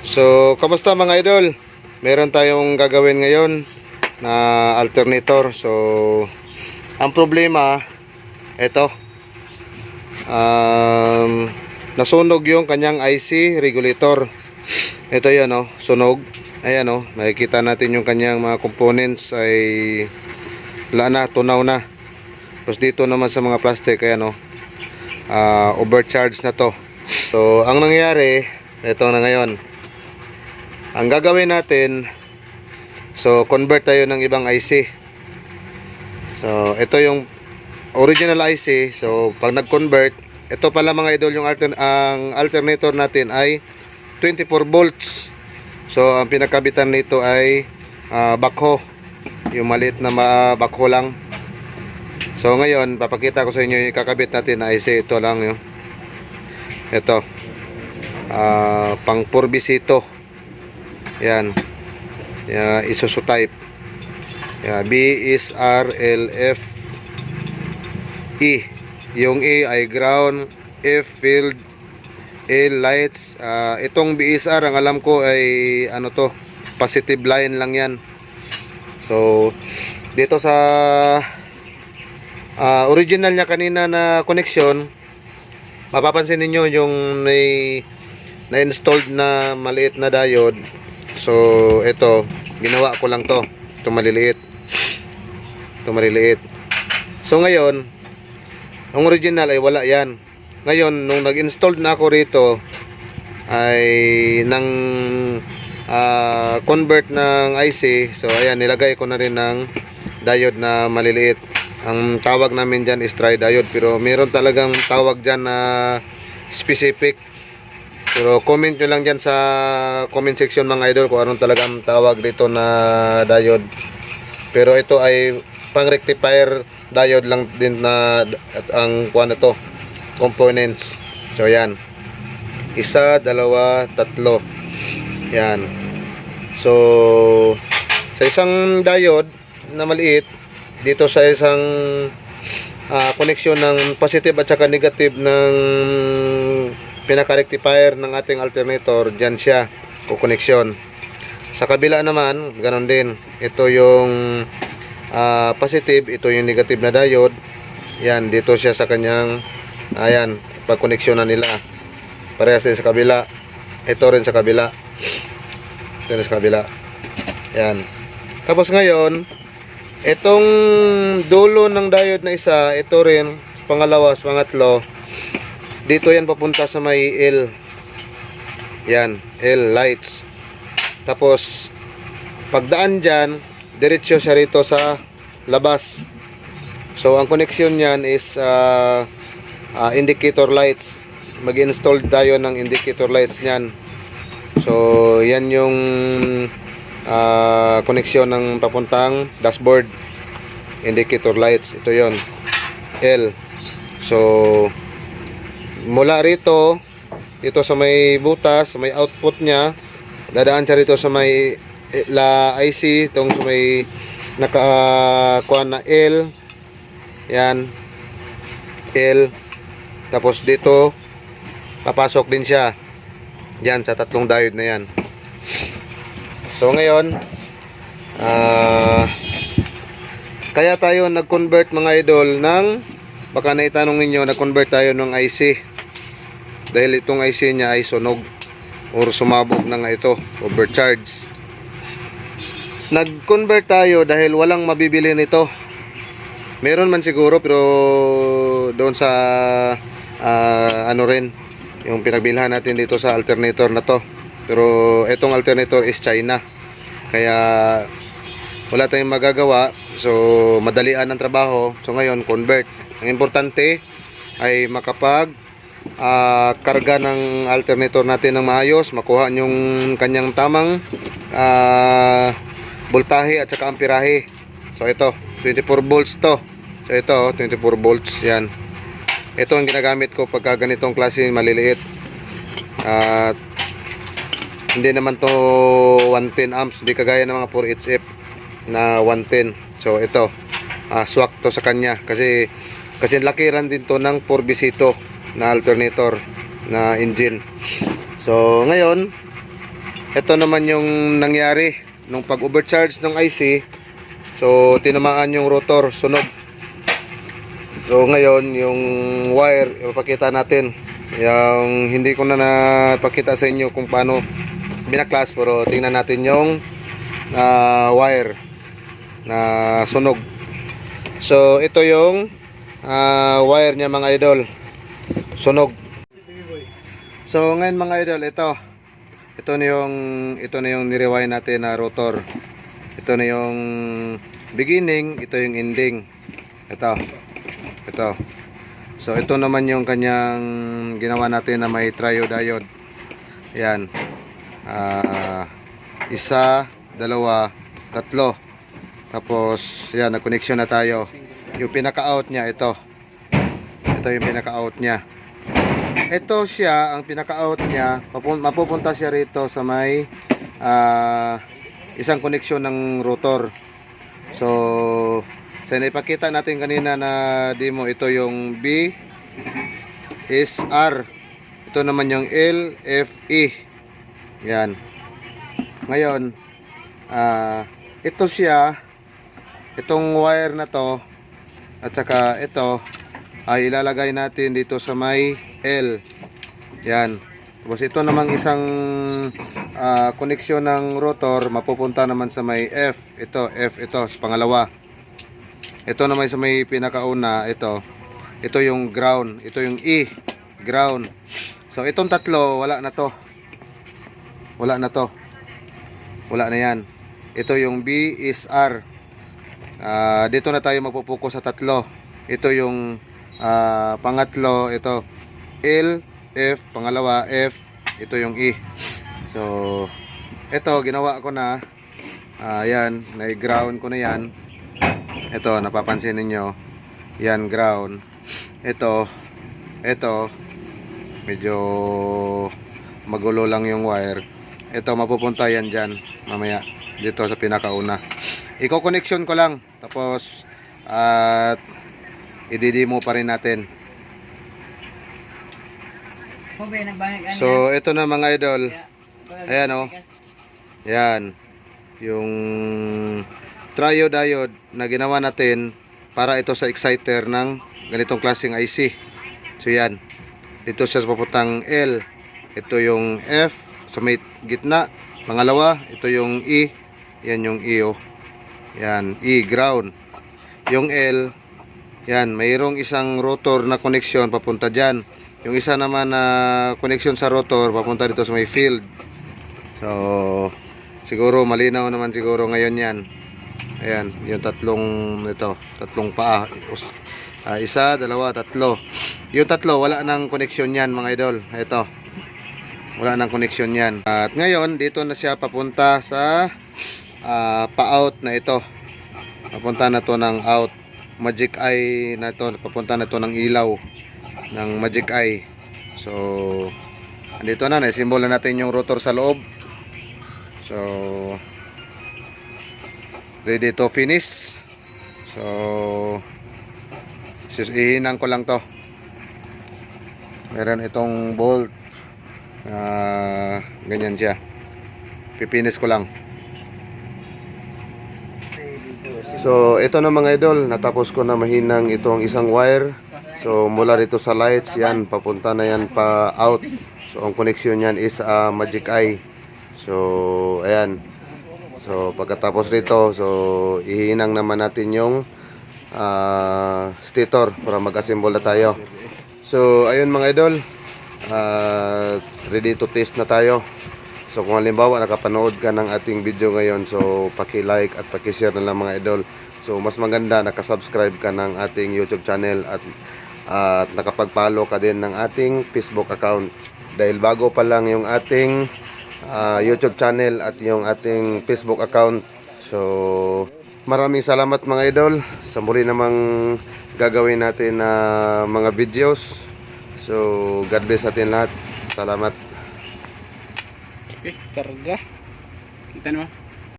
So, kamusta mga idol? Meron tayong gagawin ngayon na alternator. So, ang problema, ito. Um, nasunog yung kanyang IC regulator. Ito yan, oh, sunog. Ayan, oh, makikita natin yung kanyang mga components ay wala na, tunaw na. Tapos dito naman sa mga plastic, ayan, oh, ah, overcharge na to. So, ang nangyari, ito na ngayon. Ang gagawin natin, so convert tayo ng ibang IC. So, ito yung original IC. So, pag nag-convert, ito pala mga idol yung alter, ang alternator natin ay 24 volts. So, ang pinakabitan nito ay ah, backhoe. Yung maliit na backhoe lang. So, ngayon, papakita ko sa inyo yung kakabit natin na IC. Ito lang yun. Ito. Ah, pang 4BC ito. Yan. Yeah, Isuzu type. Yeah, B is R L F E. Yung E ay ground, F field, L lights. Ah, itong BSR ang alam ko ay ano to, positive line lang 'yan. So dito sa ah, original niya kanina na connection, mapapansin ninyo yung may na-installed na maliit na diode. So, ito, ginawa ko lang to. Ito maliliit. Ito maliliit. So, ngayon, ang original ay wala yan. Ngayon, nung nag-install na ako rito, ay nang ah, convert ng IC. So, ayan, nilagay ko na rin ng diode na maliliit. Ang tawag namin dyan is tri-diode. Pero meron talagang tawag dyan na specific. Pero comment nyo lang dyan sa comment section mga idol kung anong talagang tawag dito na diode. Pero ito ay pang rectifier diode lang din na at ang kuha na to components. So yan. Isa, dalawa, tatlo. Yan. So sa isang diode na maliit dito sa isang ah, koneksyon ng positive at saka negative ng pinaka-rectifier ng ating alternator, dyan siya o koneksyon. Sa kabila naman, ganon din. Ito yung ah, positive, ito yung negative na diode. Yan, dito siya sa kanyang, ayan, pagkoneksyon na nila. Parehas din sa kabila. Ito rin sa kabila. Ito rin sa kabila. Yan. Tapos ngayon, itong dulo ng diode na isa, ito rin, pangalawa, pangatlo, dito yan papunta sa may L. Yan, L lights. Tapos, pagdaan dyan, diretso siya rito sa labas. So, ang connection niyan is ah, ah, indicator lights. Mag-install tayo ng indicator lights niyan. So, yan yung ah, connection ng papuntang dashboard. Indicator lights. Ito yon L. So, mula rito dito sa may butas, may output niya, dadaan siya rito sa may eh, la IC, itong sa may naka kuha na L. Yan. L. Tapos dito papasok din siya. Yan sa tatlong diode na yan. So ngayon, ah kaya tayo nag-convert mga idol ng baka naitanong ninyo, nag-convert tayo ng IC dahil itong IC niya ay sunog or sumabog na nga ito overcharge nag-convert tayo dahil walang mabibili nito. Meron man siguro pero doon sa ah, ano rin yung pinagbilhan natin dito sa alternator na to. Pero itong alternator is China. Kaya wala tayong magagawa. So madalian ang trabaho. So ngayon convert. Ang importante ay makapag ah, karga ng alternator natin ng maayos, makuha yung kanyang tamang ah, voltahe at saka amperahe. So ito, 24 volts to. So ito, 24 volts, yan. Ito ang ginagamit ko pagka ganitong klase maliliit. At hindi naman to 110 amps, hindi kagaya ng mga 4HF na 110. So ito, ah, swak to sa kanya kasi kasi lakiran din to ng 4BC to na alternator na engine. So ngayon, ito naman yung nangyari nung pag overcharge ng IC so tinamaan yung rotor sunog. So ngayon yung wire ipapakita natin. Yung hindi ko na napakita sa inyo kung paano binaklas pero tingnan natin yung ah, wire na sunog. So ito yung ah, wire niya mga idol sunog. So ngayon mga idol ito. Ito na yung ito na yung nirewind natin na rotor. Ito na yung beginning ito yung ending. Ito. Ito. So ito naman yung kanyang ginawa natin na may triodiode. Yan Ah, isa dalawa tatlo. Tapos yan nag-connection na tayo. Yung pinaka-out niya ito. Ito yung pinaka-out niya ito siya, ang pinaka-out niya, mapupunta siya rito sa may ah, isang koneksyon ng rotor. So, sa naipakita natin kanina na demo, ito yung B is R. Ito naman yung L, F, E. Yan. Ngayon, ah, ito siya, itong wire na to, at saka ito, ay ilalagay natin dito sa may L. Yan. Tapos ito namang isang koneksyon ng rotor mapupunta naman sa may F. Ito, F ito sa pangalawa. Ito naman sa may pinakauna, ito. Ito yung ground, ito yung E, ground. So itong tatlo wala na to. Wala na to. Wala na 'yan. Ito yung B is R. Ah, dito na tayo magpupuko sa tatlo. Ito yung ah, pangatlo, ito L, F, pangalawa F, ito yung E. So, ito ginawa ko na. Ah, yan, na-ground ko na yan. Ito, napapansin ninyo. Yan, ground. Ito, ito, medyo magulo lang yung wire. Ito, mapupunta yan dyan, mamaya, dito sa pinakauna. Iko-connection ko lang. Tapos, at i-demo pa rin natin. So, ito na mga idol. Ayan, oh. Yan. Yung triodiode na ginawa natin para ito sa exciter ng ganitong klaseng IC. So, yan. Dito siya sa papuntang L. Ito yung F sa may gitna. Pangalawa, ito yung E. Yan yung E, oh. Yan, E, ground. Yung L, yan, mayroong isang rotor na connection papunta dyan. Yung isa naman na connection sa rotor papunta dito sa may field. So, siguro malinaw naman siguro ngayon yan. Ayan, yung tatlong ito, tatlong paa. Ah, isa, dalawa, tatlo. Yung tatlo, wala nang connection yan mga idol. Ito. Wala nang connection yan. At ngayon, dito na siya papunta sa ah, pa-out na ito. Papunta na to ng out. Magic eye na to. Papunta na to ng ilaw ng magic eye. So, andito na. Naisimbol na natin yung rotor sa loob. So, ready to finish. So, ihinang ko lang to. Meron itong bolt. Ah, ganyan siya. Pipinis ko lang. So, ito na mga idol, natapos ko na mahinang itong isang wire. So, mula rito sa lights, yan, papunta na yan pa out. So, ang connection yan is ah, Magic Eye. So, ayan. So, pagkatapos rito, so, ihinang naman natin yung ah, stator para mag-assemble na tayo. So, ayun mga idol, ah, ready to test na tayo. So kung halimbawa nakapanood ka ng ating video ngayon, so paki-like at paki-share na lang mga idol. So mas maganda nakasubscribe ka ng ating YouTube channel at at nakapag-follow ka din ng ating Facebook account. Dahil bago pa lang yung ating ah, YouTube channel at yung ating Facebook account. So maraming salamat mga idol sa muli namang gagawin natin na mga videos. So God bless natin lahat. Salamat. Okay, karga. Kita naman.